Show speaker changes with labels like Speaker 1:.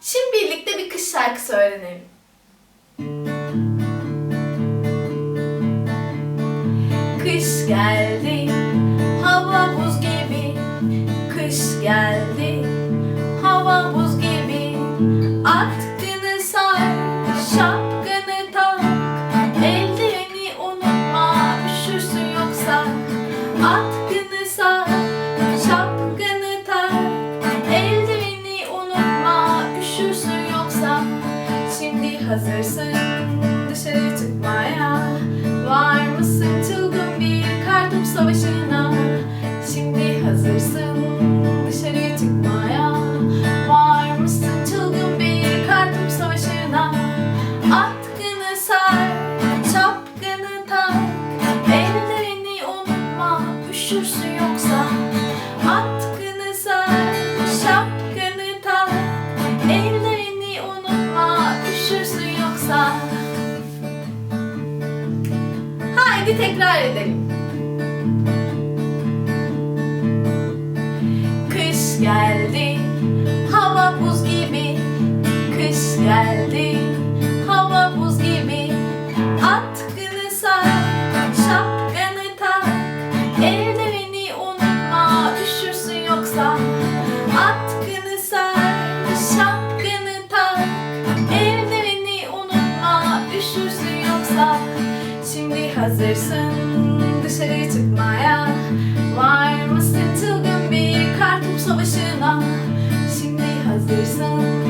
Speaker 1: Şimdi birlikte bir kış şarkısı öğrenelim. Kış geldi, hava buz gibi. Kış geldi, hava buz gibi. Atkını hazırsın dışarı çıkmaya. Var mısın çılgın bir kartopu savaşına? Şimdi hazırsın dışarı çıkmaya. Var mısın çılgın bir kartopu savaşına? Atkını sar, şapkanı tak. Ellerini unutma, üşürsün yoksa. Haydi tekrar edelim. Kış geldi, hava buz gibi. Kış geldi, hava buz gibi. Atkını sar, şapkanı tak. Eldiveni unutma, üşürsün yoksa. Atkını sar, hazırsın dışarı çıkmaya. Var mısın çılgın bir kartopu savaşına? Şimdi hazırsın